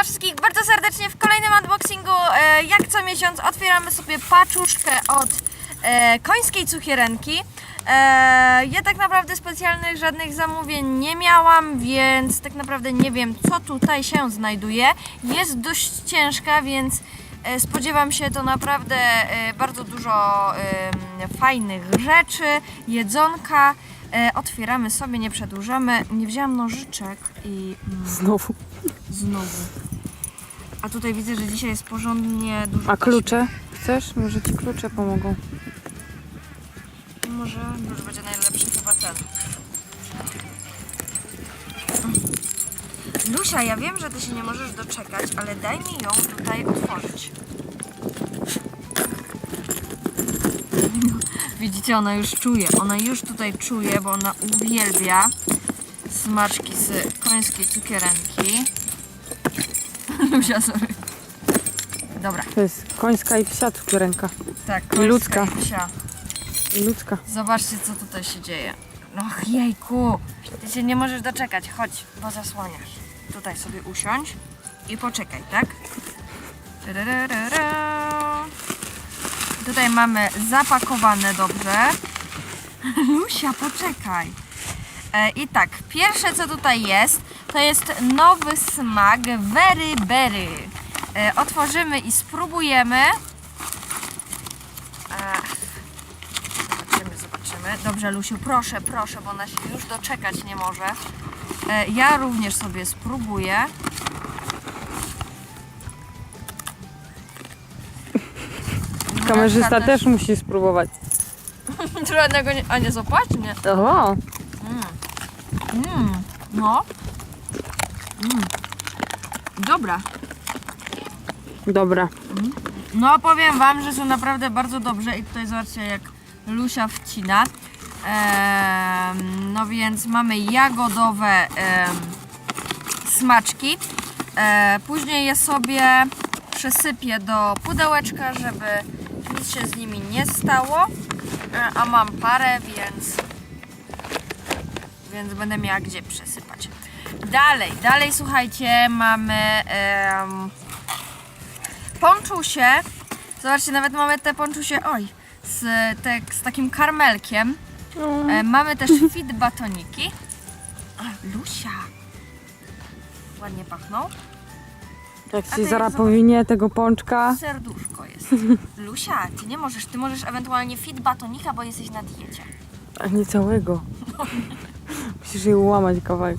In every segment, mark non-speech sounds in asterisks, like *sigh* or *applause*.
Was wszystkich bardzo serdecznie w kolejnym unboxingu. E, jak co miesiąc otwieramy sobie paczuszkę od e, końskiej cukierenki. E, ja tak naprawdę specjalnych żadnych zamówień nie miałam, więc tak naprawdę nie wiem co tutaj się znajduje. Jest dość ciężka, więc spodziewam się to naprawdę bardzo dużo fajnych rzeczy, jedzonka. Otwieramy sobie, nie przedłużamy. Nie wzięłam nożyczek i... Mm, Znowu. Znowu. A tutaj widzę, że dzisiaj jest porządnie dużo. A klucze? Chcesz? Może ci klucze pomogą. Może już będzie najlepszy chyba ten. Lusia, ja wiem, że ty się nie możesz doczekać, ale daj mi ją tutaj otworzyć. Widzicie, ona już czuje. Ona już tutaj czuje, bo ona uwielbia smaczki z końskiej cukierenki. *laughs* Lusia, sorry. Dobra, To jest końska i psia cukierenka. tak. I ludzka. końska i psia. I ludzka. Zobaczcie, co tutaj się dzieje. No jejku, ty się nie możesz doczekać. Chodź, bo zasłaniasz. Tutaj sobie usiądź i poczekaj, tak? Tutaj mamy zapakowane dobrze. *laughs* Lusia, poczekaj. E, I tak, pierwsze co tutaj jest, to jest nowy smak Very Berry. E, otworzymy i spróbujemy. E, Zobaczymy, zobaczymy. Dobrze, Lusiu, proszę, proszę, bo ona się już doczekać nie może. Ja również sobie spróbuję. *laughs* Kamerzysta też musi spróbować. *laughs* Trudnego nie... A nie? Nie. Oho. Mm, no. Mm. Dobra. Dobra. No powiem Wam, że są naprawdę bardzo dobrze i tutaj zobaczcie jak Lusia wcina. Em, no więc mamy jagodowe em, smaczki. E, później je sobie przesypię do pudełeczka, żeby nic się z nimi nie stało. E, a mam parę, więc więc będę miała gdzie przesypać. Dalej, dalej słuchajcie, mamy em, ponczusie. Zobaczcie, nawet mamy te ponczusie, oj, z, te, z takim karmelkiem. E, mamy też *laughs* fit batoniki. A, Lusia. Ładnie pachną. Jak A ci ty zobacz. powinie tego pączka. Serduszko jest. Lusia, ty nie możesz, ty możesz ewentualnie fit batonika, bo jesteś na diecie. A nie całego. Musisz jej ułamać kawałek.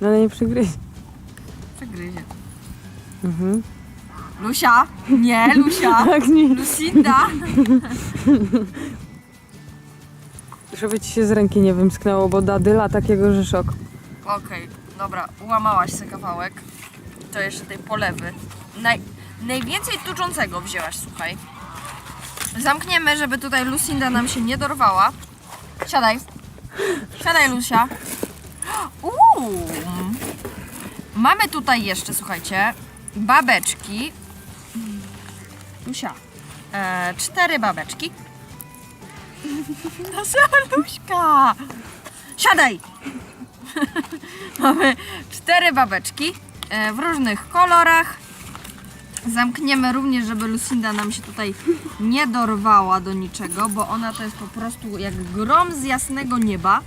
No ale nie przygryź. Przegryzie. Mhm. Lusia? Nie, Lusia. *laughs* Tak nie. Lucinda. *laughs* Żeby ci się z ręki nie wymsknęło, bo dadyla takiego, że szok. Okej, dobra, ułamałaś sobie kawałek. To jeszcze tej polewy. Naj, najwięcej tuczącego wzięłaś, słuchaj. Zamkniemy, żeby tutaj Lucinda nam się nie dorwała. Siadaj. Siadaj, Lucia. Uuu. Mamy tutaj jeszcze, słuchajcie, babeczki. Lucia. E, cztery babeczki. No Luśka. Siadaj. Mamy cztery babeczki e, w różnych kolorach. Zamkniemy również, żeby Lucinda nam się tutaj nie dorwała do niczego, bo ona to jest po prostu jak grom z jasnego nieba.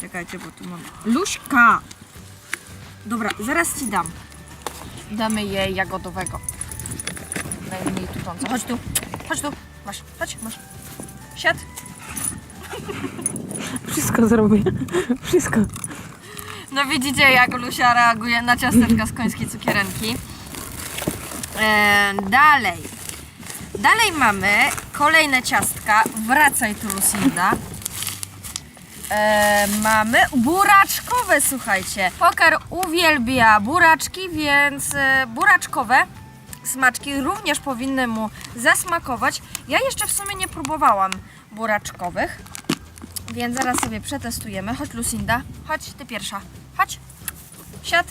Czekajcie, bo tu mam. Luśka! Dobra, zaraz ci dam. Damy jej jagodowego. Najmniej tuczące. Chodź tu, chodź tu. Masz, chodź, masz. Siad. Wszystko zrobię. Wszystko. No widzicie jak Lusia reaguje na ciasteczka z końskiej cukierenki. E, dalej. Dalej mamy kolejne ciastka. Wracaj tu Lucinda. E, mamy buraczkowe, słuchajcie. Poker uwielbia buraczki, więc e, buraczkowe smaczki również powinny mu zasmakować. Ja jeszcze w sumie nie próbowałam buraczkowych. Więc zaraz sobie przetestujemy. Chodź Lucinda, chodź, ty pierwsza. Chodź. Siad.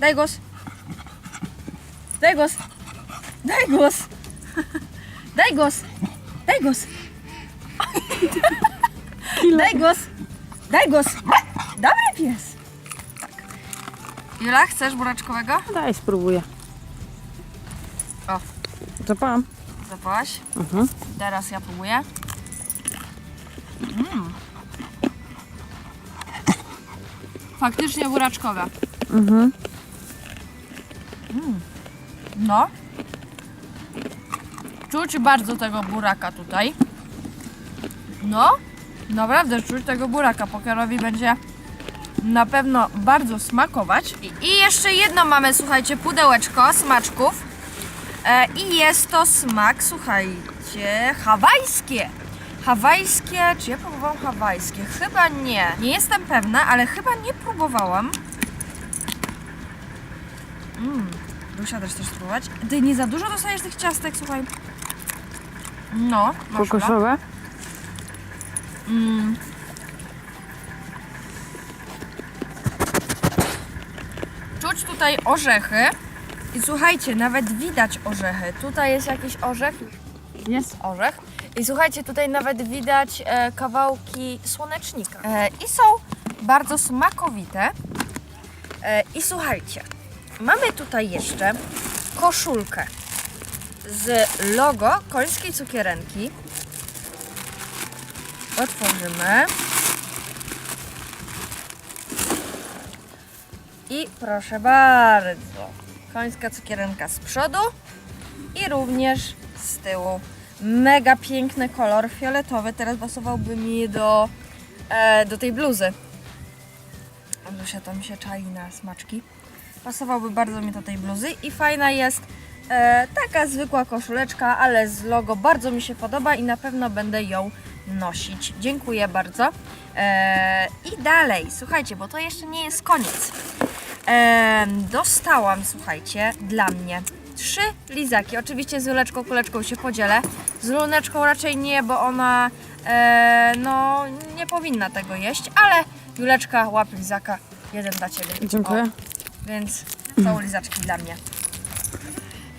Daj głos. Daj głos. Daj głos. *laughs* Daj głos. Daj głos. Daj głos. Daj głos. Dobry pies. Tak. Jula, chcesz buraczkowego? Daj, spróbuję. O. Zapałam. Zapałaś? Mhm. Teraz ja próbuję. Mm. Faktycznie buraczkowe. Mhm. No. Czuć bardzo tego buraka tutaj. No, naprawdę czuć tego buraka. Pokerowi będzie na pewno bardzo smakować. I, I jeszcze jedno mamy, słuchajcie, pudełeczko smaczków. E, I jest to smak, słuchajcie, hawajskie. Hawajskie, czy ja próbowałam hawajskie? Chyba nie. Nie jestem pewna, ale chyba nie próbowałam. Mmm, Dusia też chcesz spróbować? Ty nie za dużo dostajesz tych ciastek, słuchaj. No, masz Kokoszowe? Mm. Czuć tutaj orzechy. I słuchajcie, nawet widać orzechy. Tutaj jest jakiś orzech. Jest orzech. I słuchajcie, tutaj nawet widać e, kawałki słonecznika. E, I są bardzo smakowite. E, I słuchajcie, mamy tutaj jeszcze koszulkę z logo końskiej cukierenki. Otworzymy. I proszę bardzo, końska cukierenka z przodu i również z tyłu. Mega piękny kolor, fioletowy. Teraz pasowałby mi do, e, do tej bluzy. Zuzia tam się czai na smaczki. Pasowałby bardzo mi do tej bluzy i fajna jest e, taka zwykła koszuleczka, ale z logo bardzo mi się podoba i na pewno będę ją nosić. Dziękuję bardzo. E, I dalej, słuchajcie, bo to jeszcze nie jest koniec. E, dostałam, słuchajcie, dla mnie trzy lizaki. Oczywiście z Juleczką kuleczką się podzielę. Z Luneczką raczej nie, bo ona e, no nie powinna tego jeść, ale Juleczka łap lizaka. Jeden dla Ciebie. Dziękuję. O, więc są lizaczki dla mnie.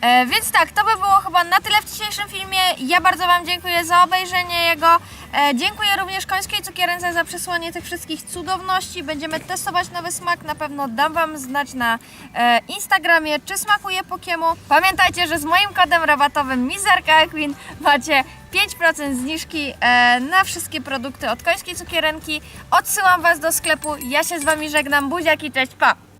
E, więc tak, to by było chyba na tyle w dzisiejszym filmie. Ja bardzo Wam dziękuję za obejrzenie jego. E, dziękuję również Końskiej Cukierence za przesłanie tych wszystkich cudowności. Będziemy testować nowy smak. Na pewno dam Wam znać na e, Instagramie, czy smakuje Pokiemu. Pamiętajcie, że z moim kodem rabatowym Mizerka Equin macie 5% zniżki e, na wszystkie produkty od Końskiej Cukierenki. Odsyłam Was do sklepu. Ja się z Wami żegnam. Buziaki, cześć, pa!